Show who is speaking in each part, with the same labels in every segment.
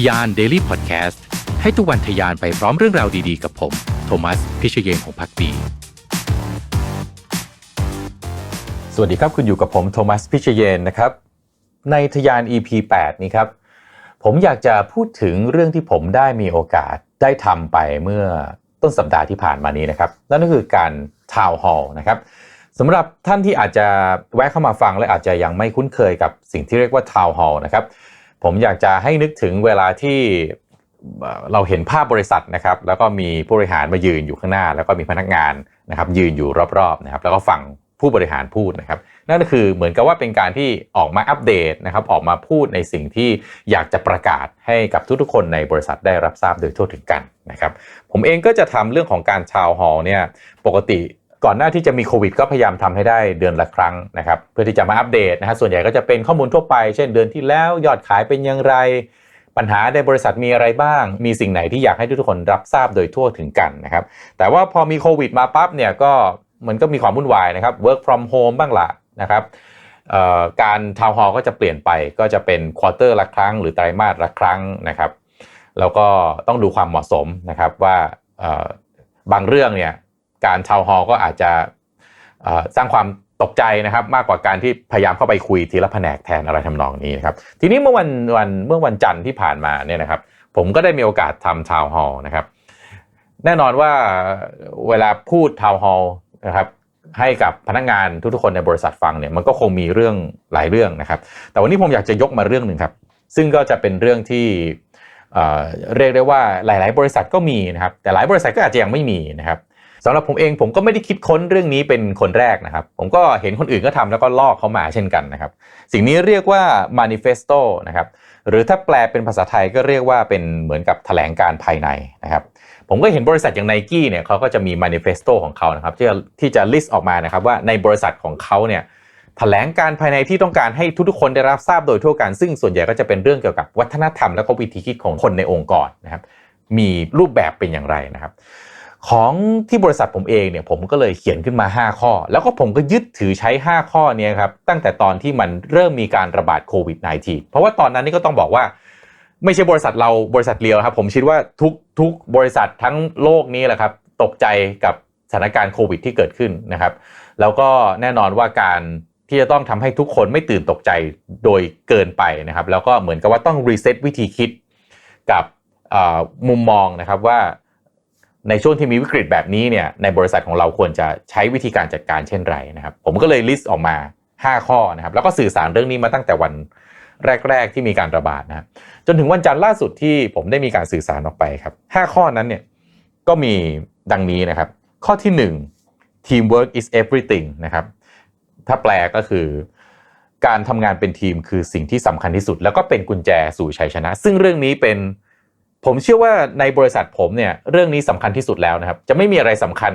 Speaker 1: ทยาน Daily Podcast ให้ทุกวันทยานไปพร้อมเรื่องราวดีๆ กับผม โทมัส พิเชยนของพักดี
Speaker 2: สวัสดีครับคุณอยู่กับผมโทมัส พิเชยนนะครับ ในทยาน EP 8 นี้ครับ ผมอยากจะพูดถึงเรื่องที่ผมได้มีโอกาสได้ทำไปเมื่อต้นสัปดาห์ที่ผ่านมานี้นะครับ นั่นก็คือการทาวน์ฮอลนะครับสำหรับท่านที่อาจจะแวะเข้ามาฟังและอาจจะยังไม่คุ้นเคยกับสิ่งที่เรียกว่าทาวน์ฮอลนะครับ ผมอยากจะให้นึกถึงเวลาที่เราเห็นภาพบริษัทนะครับ แล้วก็มีผู้บริหารมายืนอยู่ข้างหน้า แล้วก็มีพนักงานนะครับ ยืนอยู่รอบๆนะครับ แล้วก็ฟังผู้บริหารพูดนะครับ นั่นก็คือเหมือนกับว่าเป็นการที่ออกมาอัปเดตนะครับ ออกมาพูดในสิ่งที่อยากจะประกาศให้กับทุกๆคนในบริษัทได้รับทราบโดยทั่วถึงกันนะครับ ผมเองก็จะทำเรื่องของการชาวฮอลเนี่ยปกติ ก่อนหน้าที่จะมีโควิดก็พยายามทำให้ได้เดือนละครั้งนะครับเพื่อที่จะมาอัปเดตนะฮะส่วนใหญ่ก็จะเป็นข้อมูลทั่วไป เช่นเดือนที่แล้วยอดขายเป็นอย่างไร ปัญหาในบริษัทมีอะไรบ้าง มีสิ่งไหนที่อยากให้ทุกคนรับทราบโดยทั่วถึงกันนะครับแต่ว่าพอมีโควิดมาปั๊บเนี่ยก็มันก็มีความวุ่นวายนะครับ work from home บ้างละนะครับการทาวน์ฮอลก็จะเปลี่ยนไปก็จะเป็นควอเตอร์ละครั้ง หรือไตรมาสละครั้งนะครับแล้วก็ต้องดูความเหมาะสมนะครับว่าบางเรื่องเนี่ย การทาวฮอลก็อาจจะสร้างความตกใจนะครับมากกว่าการที่พยายามเข้าไปคุยทีละแผนกแทนอะไรทำนองนี้นะครับทีนี้เมื่อวันวันเมื่อวันจันทร์ที่ผ่านมาเนี่ยนะครับ ผมก็ได้มีโอกาสทำทาวฮอลนะครับ แน่นอนว่าเวลาพูดทาวฮอลนะครับให้กับพนักงานทุกๆคนในบริษัทฟังเนี่ยมันก็คงมีเรื่องหลายเรื่องนะครับ แต่วันนี้ผมอยากจะยกมาเรื่องหนึ่งครับ ซึ่งก็จะเป็นเรื่องที่เเรียกได้ว่าหลาย ๆ บริษัทก็มีนะครับ แต่หลายบริษัทก็อาจจะยังไม่มีนะครับ สำหรับผมเองผมก็ไม่ได้คิดค้นเรื่องนี้เป็นคนแรกนะครับ ผมก็เห็นคนอื่นก็ทำแล้วก็ลอกเขามาเช่นกันนะครับ สิ่งนี้เรียกว่า manifesto นะครับหรือถ้าแปลเป็นภาษาไทยก็เรียกว่าเป็นเหมือนกับแถลงการภายในนะครับ ผมก็เห็นบริษัทอย่าง n i กี้เนี่ยเขาก็จะมี manifesto ของเขานะครับที่จะที่จะ list ออกมานะครับว่าในบริษัทของเขาเนี่ยแถลงการภายในที่ต้องการให้ทุกๆคนได้รับทราบโดยทั่วกันซึ่งส่วนใหญ่ก็จะเป็นเรื่องเกี่ยวกับวัฒนธรรม และก็วิธีคิดของคนในองค์กรนะครับมีรูปแบบเป็นอย่างไรนะครับ ของที่บริษัทผมเองเนี่ยผมก็เลยเขียนขึ้นมา 5 ข้อ แล้วก็ผมก็ยึดถือใช้ 5 ข้อเนี้ครับตั้งแต่ตอนที่มันเริ่มมีการระบาดโควิด -19 เพราะว่าตอนนั้นนี่ก็ต้องบอกว่า ไม่ใช่บริษัทเราบริษัทเดียวครับ ผมคิดว่าทุกทุกบริษัททั้งโลกนี้แหละครับตกใจกับสถานการณ์โควิดที่เกิดขึ้นนะครับ แล้วก็แน่นอนว่าการที่จะต้องทำให้ทุกคนไม่ตื่นตกใจโดยเกินไปนะครับ แล้วก็เหมือนกับว่าต้องรีเซ็ตวิธีคิดกับมุมมองนะครับว่า ในช่วงที่มีวิกฤตแบบนี้เนี่ยในบริษัทของเราควรจะใช้วิธีการจัดการเช่นไรนะครับ ผมก็เลยลิสต์ออกมา 5 ข้อนะครับ แล้วก็สื่อสารเรื่องนี้มาตั้งแต่วันแรก ๆ ที่มีการระบาดนะครับจนถึงวันจันทร์ล่าสุดที่ผมได้มีการสื่อสารออกไปครับ 5 ข้อนั้นเนี่ยก็มีดังนี้นะครับ ข้อที่ 1 teamwork is everything นะครับ ถ้าแปลก็คือ การทำงานเป็นทีมคือสิ่งที่สำคัญที่สุด แล้วก็เป็นกุญแจสู่ชัยชนะ ซึ่งเรื่องนี้เป็น ผมเชื่อว่าในบริษัทผมเนี่ยเรื่องนี้สำคัญที่สุดแล้วนะครับ จะไม่มีอะไรสำคัญ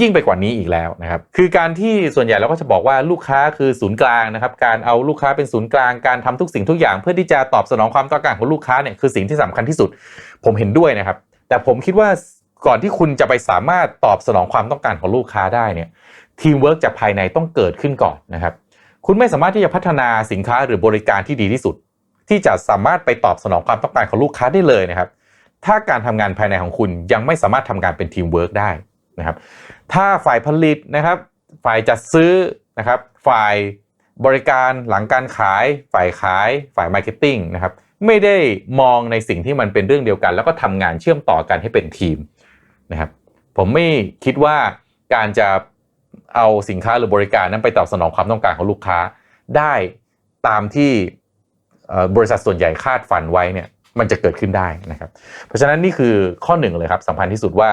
Speaker 2: ยิ่งไปกว่านี้อีกแล้วนะครับ คือการที่ส่วนใหญ่เราก็จะบอกว่าลูกค้าคือศูนย์กลางนะครับ การเอาลูกค้าเป็นศูนย์กลาง การทำทุกสิ่งทุกอย่าง เพื่อที่จะตอบสนองความต้องการของลูกค้าเนี่ยคือสิ่งที่สำคัญที่สุด ผมเห็นด้วยนะครับ แต่ผมคิดว่าก่อนที่คุณจะไปสามารถตอบสนองความต้องการของลูกค้าได้เนี่ยทีมเวิร์กจากภายในต้องเกิดขึ้นก่อนนะครับ คุณไม่สามารถที่จะพัฒนาสินค้าหรือบริการที่ดีที่สุด ที่จะสามารถไปตอบสนองความต้องการของลูกค้าได้เลยนะครับ ถ้าการทำงานภายในของคุณยังไม่สามารถทำงานเป็นทีมเวิร์กได้นะครับถ้าฝ่ายผลิตนะครับฝ่ายจัดซื้อนะครับฝ่ายบริการหลังการขาย ฝ่ายขาย ฝ่ายมาร์เก็ตติ้งนะครับไม่ได้มองในสิ่งที่มันเป็นเรื่องเดียวกัน แล้วก็ทำงานเชื่อมต่อกันให้เป็นทีมนะครับผมไม่คิดว่าการจะเอาสินค้าหรือบริการนั้นไปตอบสนองความต้องการของลูกค้าได้ตามที่บริษัทส่วนใหญ่คาดฝันไว้เนี่ย มันจะเกิดขึ้นได้นะครับ เพราะฉะนั้นนี่คือข้อหนึ่งเลยครับสำคัญที่สุดว่า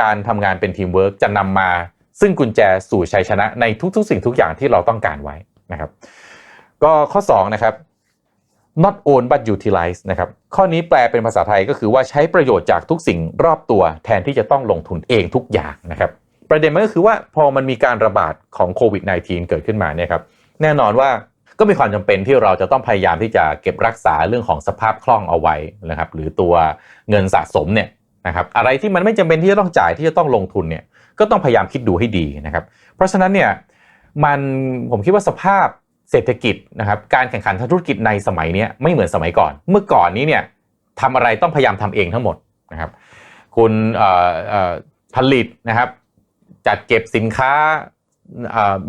Speaker 2: การทำงานเป็นทีมเวิร์กจะนำมา ซึ่งกุญแจสู่ชัยชนะในทุกๆ สิ่งทุกอย่างที่เราต้องการไว้นะครับ ก็ข้อ2นะครับ not own but utilize นะครับ ข้อนี้แปลเป็นภาษาไทยก็คือว่าใช้ประโยชน์จากทุกสิ่งรอบตัว แทนที่จะต้องลงทุนเองทุกอย่างนะครับ ประเด็นมันก็คือว่าพอมันมีการระบาดของโควิด -19 เกิดขึ้นมาเนี่ยครับ แน่นอนว่า ก็มีความจำเป็นที่เราจะต้องพยายามที่จะเก็บรักษาเรื่องของสภาพคล่องเอาไว้นะครับหรือตัวเงินสะสมเนี่ยนะครับอะไรที่มันไม่จำเป็นที่จะต้องจ่ายที่จะต้องลงทุนเนี่ยก็ต้องพยายามคิดดูให้ดีนะครับ เพราะฉะนั้นเนี่ยมันผมคิดว่าสภาพเศรษฐกิจนะครับการแข่งขันทางธุรกิจในสมัยนี้ไม่เหมือนสมัยก่อน เมื่อก่อนนี้เนี่ยทำอะไรต้องพยายามทำเองทั้งหมดนะครับคุณผลิตนะครับจัดเก็บสินค้า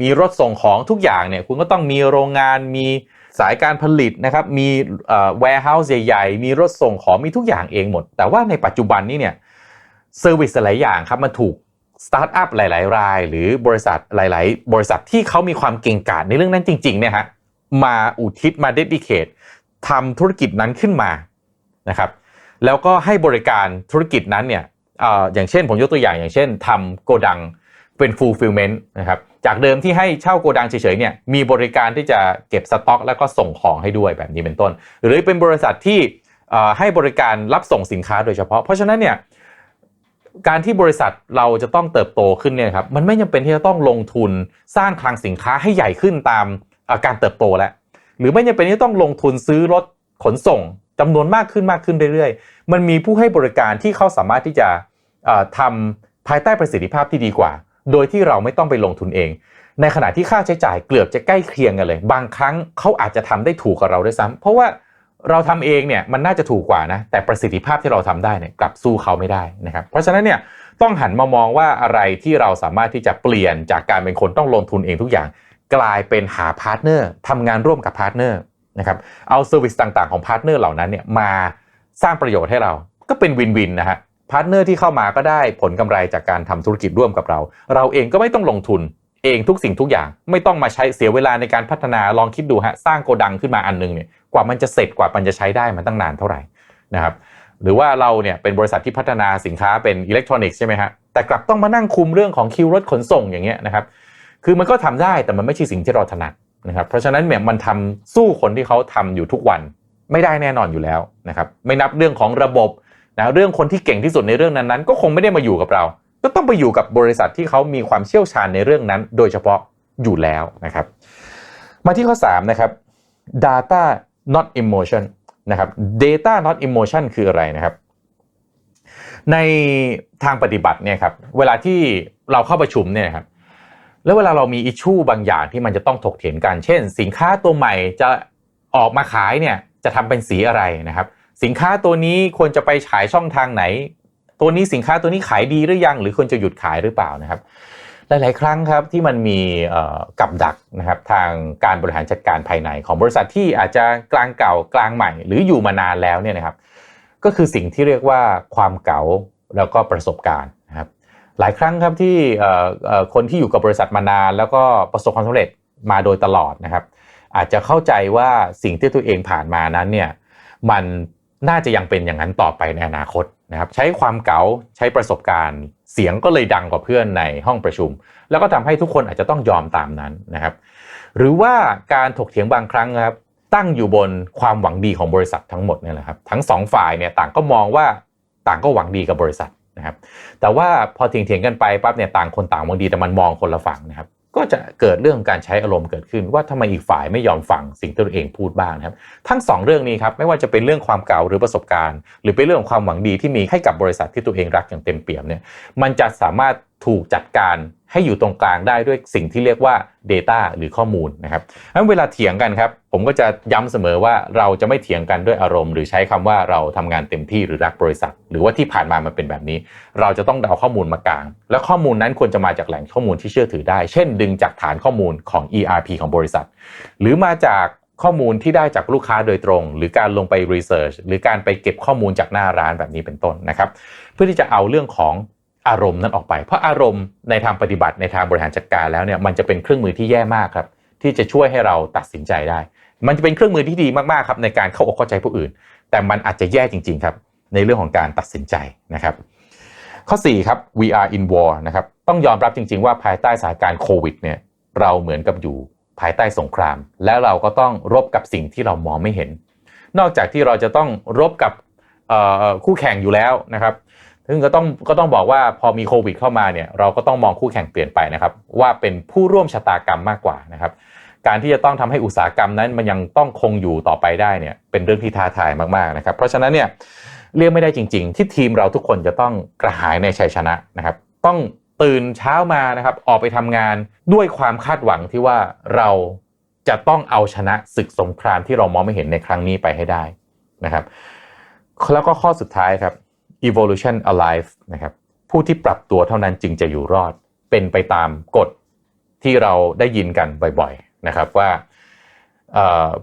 Speaker 2: มีรถส่งของทุกอย่างเนี่ยคุณก็ต้องมีโรงงานมีสายการผลิตนะครับมีเอ่อ warehouse ใหญ่ๆ มีรถส่งของมีทุกอย่างเองหมด แต่ว่าในปัจจุบันนี้เนี่ยเซอร์วิสหลายอย่างครับมันถูกสตาร์ทอัพหลาย ๆ ราย หรือบริษัทหลาย ๆ บริษัทที่เขามีความเก่งกาจในเรื่องนั้นจริง ๆ เนี่ยฮะมาอุทิศมาเดดิเคททำธุรกิจนั้นขึ้นมานะครับแล้วก็ให้บริการธุรกิจนั้นเนี่ยออย่างเช่นผมยกตัวอย่างอย่างเช่นทำโกดัง เป็น fulfillment นะครับจากเดิมที่ให้เช่าโกดังเฉยๆเนี่ยมีบริการที่จะเก็บสต็อก แล้วก็ส่งของให้ด้วยแบบนี้เป็นต้น หรือเป็นบริษัทที่ให้บริการรับส่งสินค้าโดยเฉพาะ เพราะฉะนั้นเนี่ยการที่บริษัทเราจะต้องเติบโตขึ้นเนี่ยครับมันไม่จำเป็นที่จะต้องลงทุนสร้างคลังสินค้าให้ใหญ่ขึ้นตามการเติบโตแล้วหรือไม่จำเป็นที่ต้องลงทุนซื้อรถขนส่งจำนวนมากขึ้นมากขึ้นเรื่อยๆ มันมีผู้ให้บริการที่เขาสามารถที่จะเอ่อทำภายใต้ประสิทธิภาพที่ดีกว่า โดยที่เราไม่ต้องไปลงทุนเอง ในขณะที่ค่าใช้จ่ายเกือบจะใกล้เคียงกันเลย บางครั้งเขาอาจจะทำได้ถูกกว่าเราด้วยซ้ำเพราะว่าเราทำเองเนี่ยมันน่าจะถูกกว่านะแต่ประสิทธิภาพที่เราทำได้เนี่ยกลับสู้เขาไม่ได้นะครับเพราะฉะนั้นเนี่ยต้องหันมามองว่าอะไรที่เราสามารถที่จะเปลี่ยนจากการเป็นคนต้องลงทุนเองทุกอย่าง กลายเป็นหาพาร์ทเนอร์ทำงานร่วมกับพาร์ทเนอร์นะครับเอาเซอร์วิสต่างๆของพาร์ทเนอร์เหล่านั้นเนี่ยมาสร้างประโยชน์ให้เราก็เป็นวินวินนะฮะ พาร์ทเนอร์ที่เข้ามาก็ได้ผลกำไรจากการทำธุรกิจร่วมกับเรา เราเองก็ไม่ต้องลงทุนเองทุกสิ่งทุกอย่างไม่ต้องมาใช้เสียเวลาในการพัฒนาลองคิดดูฮะสร้างโกดังขึ้นมาอันนึงเนี่ยกว่ามันจะเสร็จกว่ามันจะใช้ได้มันตั้งนานเท่าไหร่นะครับหรือว่าเราเนี่ยเป็นบริษัทที่พัฒนาสินค้าเป็นอิเล็กทรอนิกส์ใช่ไหมฮะแต่กลับต้องมานั่งคุมเรื่องของคิวรถขนส่งอย่างเงี้ยนะครับคือมันก็ทำได้แต่มันไม่ใช่สิ่งที่เราถนัดนะครับเพราะฉะนั้นเนี่ยมันทำสู้คนที่เขาทำอยู่ทุกวันไม่ได้แน่นอนอยู่แล้วนะครับไม่นับเรื่องของระบบ นะเรื่องคนที่เก่งที่สุดในเรื่องนั้นๆ ก็คงไม่ได้มาอยู่กับเรา ก็ต้องไปอยู่กับบริษัทที่เขามีความเชี่ยวชาญในเรื่องนั้น โดยเฉพาะอยู่แล้วนะครับ มาที่ข้อ3นะครับ data not emotion นะครับ data not emotion คืออะไรนะครับ ในทางปฏิบัติเนี่ยครับเวลาที่เราเข้าประชุมเนี่ยครับแล้วเวลาเรามีอิชชูบางอย่างที่มันจะต้องถกเถียงกัน เช่น สินค้าตัวใหม่จะออกมาขายเนี่ยจะทำเป็นสีอะไรนะครับ สินค้าตัวนี้ควรจะไปฉายช่องทางไหน ตัวนี้สินค้าตัวนี้ขายดีหรือยัง หรือควรจะหยุดขายหรือเปล่านะครับหลาย ๆ ครั้งครับที่มันมีกับดักนะครับทางการบริหารจัดการภายในของบริษัทที่อาจจะกลางเก่ากลางใหม่ หรืออยู่มานานแล้วเนี่ยนะครับ ก็คือสิ่งที่เรียกว่าความเก๋าแล้วก็ประสบการณ์นะครับหลายครั้งครับที่คนที่อยู่กับบริษัทมานาน แล้วก็ประสบความสำเร็จมาโดยตลอดนะครับ อาจจะเข้าใจว่าสิ่งที่ตัวเองผ่านมานั้นเนี่ยมัน น่าจะยังเป็นอย่างนั้นต่อไปในอนาคตนะครับใช้ความเก๋าใช้ประสบการณ์ เสียงก็เลยดังกว่าเพื่อนในห้องประชุม แล้วก็ทำให้ทุกคนอาจจะต้องยอมตามนั้นนะครับ หรือว่าการถกเถียงบางครั้งครับตั้งอยู่บนความหวังดีของบริษัททั้งหมดนี่แหละครับทั้งสองฝ่ายเนี่ยต่างก็มองว่าต่างก็หวังดีกับบริษัทนะครับแต่ว่าพอเถียงๆกันไปปั๊บเนี่ยต่างคนต่างหวังดีแต่มันมองคนละฝั่งนะครับ ก็จะเกิดเรื่องการใช้อารมณ์เกิดขึ้น ว่าทำไมอีกฝ่ายไม่ยอมฟังสิ่งที่ตัวเองพูดบ้างนะครับ ทั้ง 2 เรื่องนี้ครับไม่ว่าจะเป็นเรื่องความเก่าหรือประสบการณ์ หรือเป็นเรื่องของความหวังดีที่มีให้กับบริษัทที่ตัวเองรักอย่างเต็มเปี่ยมเนี่ยมันจะสามารถถูกจัดการ ให้อยู่ตรงกลางได้ด้วยสิ่งที่เรียกว่า Data หรือข้อมูลนะครับงั้นเวลาเถียงกันครับผมก็จะย้ำเสมอว่าเราจะไม่เถียงกันด้วยอารมณ์ หรือใช้คำว่าเราทำงานเต็มที่หรือรักบริษัท หรือว่าที่ผ่านมามันเป็นแบบนี้ เราจะต้องเอาข้อมูลมากลาง แล้วข้อมูลนั้นควรจะมาจากแหล่งข้อมูลที่เชื่อถือได้ เช่น ดึงจากฐานข้อมูลของ ERP ของบริษัท หรือมาจากข้อมูลที่ได้จากลูกค้าโดยตรง หรือการลงไปรีเสิร์ชหรือการไปเก็บข้อมูลจากหน้าร้านแบบนี้เป็นต้นนะครับ เพื่อที่จะเอาเรื่องของ อารมณ์นั้นออกไป เพราะอารมณ์ในทางปฏิบัติในทางบริหารจัดการแล้วเนี่ยมันจะเป็นเครื่องมือที่แย่มากครับ ที่จะช่วยให้เราตัดสินใจได้ มันจะเป็นเครื่องมือที่ดีมากๆครับในการเข้าอกเข้าใจผู้อื่น แต่มันอาจจะแย่จริง ๆ ครับ ในเรื่องของการตัดสินใจนะครับ ข้อ4ครับ we are in war นะครับต้องยอมรับจริง ๆ ว่าภายใต้สถานการณ์โควิดเนี่ยเราเหมือนกับอยู่ภายใต้สงคราม แล้วเราก็ต้องรบกับสิ่งที่เรามองไม่เห็น นอกจากที่เราจะต้องรบกับคู่แข่งอยู่แล้วนะครับ ซึ่งก็ต้องก็ต้องบอกว่าพอมีโควิดเข้ามาเนี่ยเราก็ต้องมองคู่แข่งเปลี่ยนไปนะครับ ว่าเป็นผู้ร่วมชะตากรรมมากกว่านะครับ การที่จะต้องทำให้อุตสาหกรรมนั้นมันยังต้องคงอยู่ต่อไปได้เนี่ยเป็นเรื่องที่ท้าทายมากๆนะครับ เพราะฉะนั้นเนี่ยเรียกไม่ได้จริง ๆ ที่ทีมเราทุกคนจะต้องกระหายในชัยชนะนะครับ ต้องตื่นเช้ามานะครับ ออกไปทำงานด้วยความคาดหวังที่ว่าเราจะต้องเอาชนะศึกสงครามที่เรามองไม่เห็นในครั้งนี้ไปให้ได้นะครับ แล้วก็ข้อสุดท้ายครับ evolution alive นะครับผู้ที่ปรับตัวเท่านั้นจึงจะอยู่รอด เป็นไปตามกฎที่เราได้ยินกันบ่อยๆนะครับว่า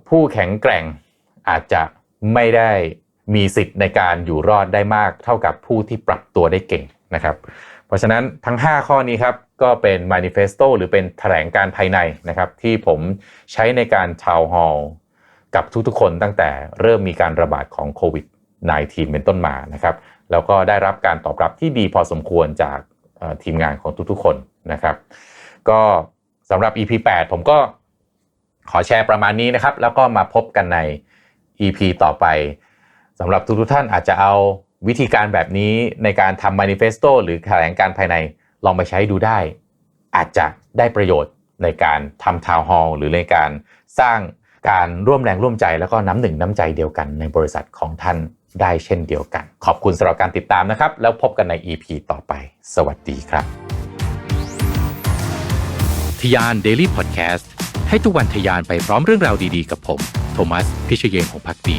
Speaker 2: ผู้แข็งแกร่งอาจจะไม่ได้มีสิทธิ์ในการอยู่รอดได้มาก เท่ากับผู้ที่ปรับตัวได้เก่งนะครับ เพราะฉะนั้นทั้ง 5 ข้อนี้ครับก็เป็น manifesto หรือเป็นแถลงการภายในนะครับ ที่ผมใช้ในการ town hall กับทุกๆคนตั้งแต่เริ่มมีการระบาดของโควิด -19 เป็นต้นมานะครับ แล้วก็ได้รับการตอบรับที่ดีพอสมควรจากทีมงานของทุกๆคนนะครับ ก็สำหรับ EP 8 ผมก็ขอแชร์ประมาณนี้นะครับ แล้วก็มาพบกันใน EP ต่อไปสำหรับทุกๆท่านอาจจะเอาวิธีการแบบนี้ในการทำ manifesto หรือแถลงการภายในลองไปใช้ดูได้ อาจจะได้ประโยชน์ในการทำทาวน์ฮอลหรือในการสร้างการร่วมแรงร่วมใจแล้วก็น้ำหนึ่งน้ำใจเดียวกันในบริษัทของท่าน ได้เช่นเดียวกัน ขอบคุณสำหรับการติดตามนะครับ แล้วพบกันใน EP ต่อไป สวัสดีครับ
Speaker 1: ทยาน Daily Podcast ให้ทุกวันทยานไปพร้อมเรื่องราวดีๆ กับผม โทมัส พิเชเยงของพักดี